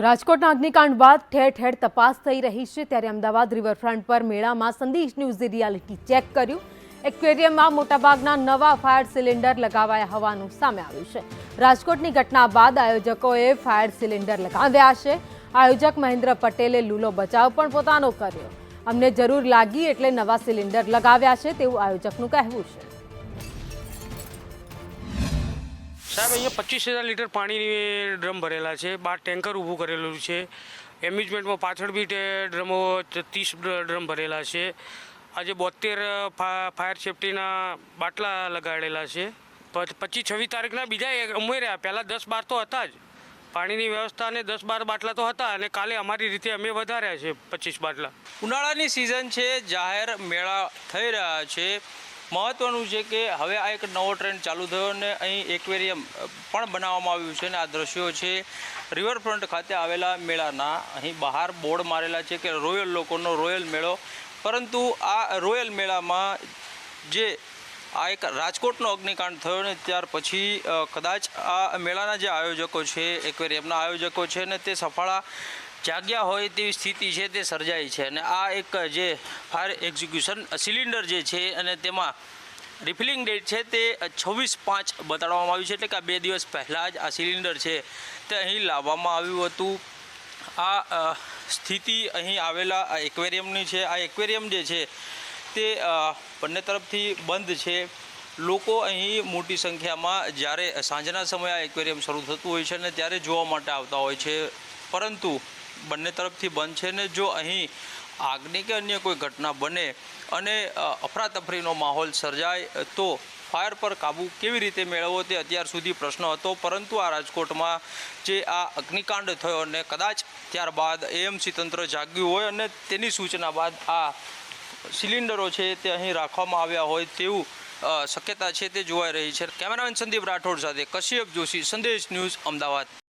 રાજકોટના અગ્નિકાંડ બાદ ઠેર ઠેર તપાસ થઈ રહી છે. ત્યારે અમદાવાદ રિવરફ્રન્ટ પર મેળામાં સંદેશ ન્યૂઝે રિયાલિટી ચેક કર્યું. એક્વેરિયમમાં મોટાભાગના નવા ફાયર સિલિન્ડર લગાવાયા હોવાનું સામે આવ્યું છે. રાજકોટની ઘટના બાદ આયોજકોએ ફાયર સિલિન્ડર લગાવ્યા છે. આયોજક મહેન્દ્ર પટેલે લૂલો બચાવ પણ પોતાનો કર્યો. અમને જરૂર લાગી એટલે નવા સિલિન્ડર લગાવ્યા છે તેવું આયોજકનું કહેવું છે. સાહેબ, અહીંયા પચીસ હજાર લીટર પાણીની ડ્રમ ભરેલા છે. બાર ટેન્કર ઊભું કરેલું છે. એમ્યુઝમેન્ટમાં પાછળ બી ડ્રમો ત્રીસ ડ્રમ ભરેલા છે. આજે બોતેર ફાયર સેફટીના બાટલા લગાડેલા છે. પચીસ છવ્વીસ તારીખના બીજા ઉમેર્યા. પહેલાં દસ બાર તો હતા જ. પાણીની વ્યવસ્થા અને દસ બાર બાટલા તો હતા અને કાલે અમારી રીતે અમે વધાર્યા છે પચીસ બાટલા. ઉનાળાની સિઝન છે. જાહેર મેળા થઈ રહ્યા છે. મહત્વનું છે કે હવે આ એક નવો ટ્રેન્ડ ચાલુ થયો અને અહીં એક્વેરિયમ પણ બનાવવામાં આવ્યું છે અને આ દ્રશ્યો છે રિવરફ્રન્ટ ખાતે આવેલા મેળાના. અહીં બહાર બોર્ડ મારેલા છે કે રોયલ લોકોનો રોયલ મેળો. પરંતુ આ રોયલ મેળામાં જે આ એક રાજકોટનો અગ્નિકાંડ થયો ને ત્યાર પછી કદાચ આ મેળાના જે આયોજકો છે, એક્વેરિયમના આયોજકો છે ને તે સફળા જાગ્યા હોય તેવી સ્થિતિ છે તે સર્જાઈ છે અને આ એક જે ફાયર એક્ઝિક્યુશન સિલિન્ડર જે છે અને તેમાં રિફિલિંગ ડેટ છે તે છવ્વીસ પાંચ બતાડવામાં આવ્યું છે એટલે કે આ બે દિવસ પહેલાં જ આ સિલિન્ડર છે તે અહીં લાવવામાં આવ્યું હતું. આ સ્થિતિ અહીં આવેલા એક્વેરિયમની છે. આ એક્વેરિયમ જે છે તે બંને તરફથી બંધ છે. લોકો અહીં મોટી સંખ્યામાં જ્યારે સાંજના સમયે આ એક્વેરિયમ શરૂ થતું હોય છે ને ત્યારે જોવા માટે આવતા હોય છે. પરંતુ બંને તરફથી બંધ છે ને જો અહીં આગની કે અન્ય કોઈ ઘટના બને અને અફરાતફરીનો માહોલ સર્જાય, તો ફાયર પર કાબૂ કેવી રીતે મેળવવો તે અત્યાર સુધી પ્રશ્ન હતો. પરંતુ આ રાજકોટમાં જે આ અગ્નિકાંડ થયો અને કદાચ ત્યારબાદ એએમસી તંત્ર જાગ્યું હોય અને તેની સૂચના બાદ આ સિલિન્ડરો છે તે અહીં રાખવામાં આવ્યા હોય તેવું શક્યતા છે તે જોવાઈ રહી છે. કેમેરામેન સંદીપ રાઠોડ સાથે કશ્યપ જોશી, સંદેશ ન્યૂઝ અમદાવાદ.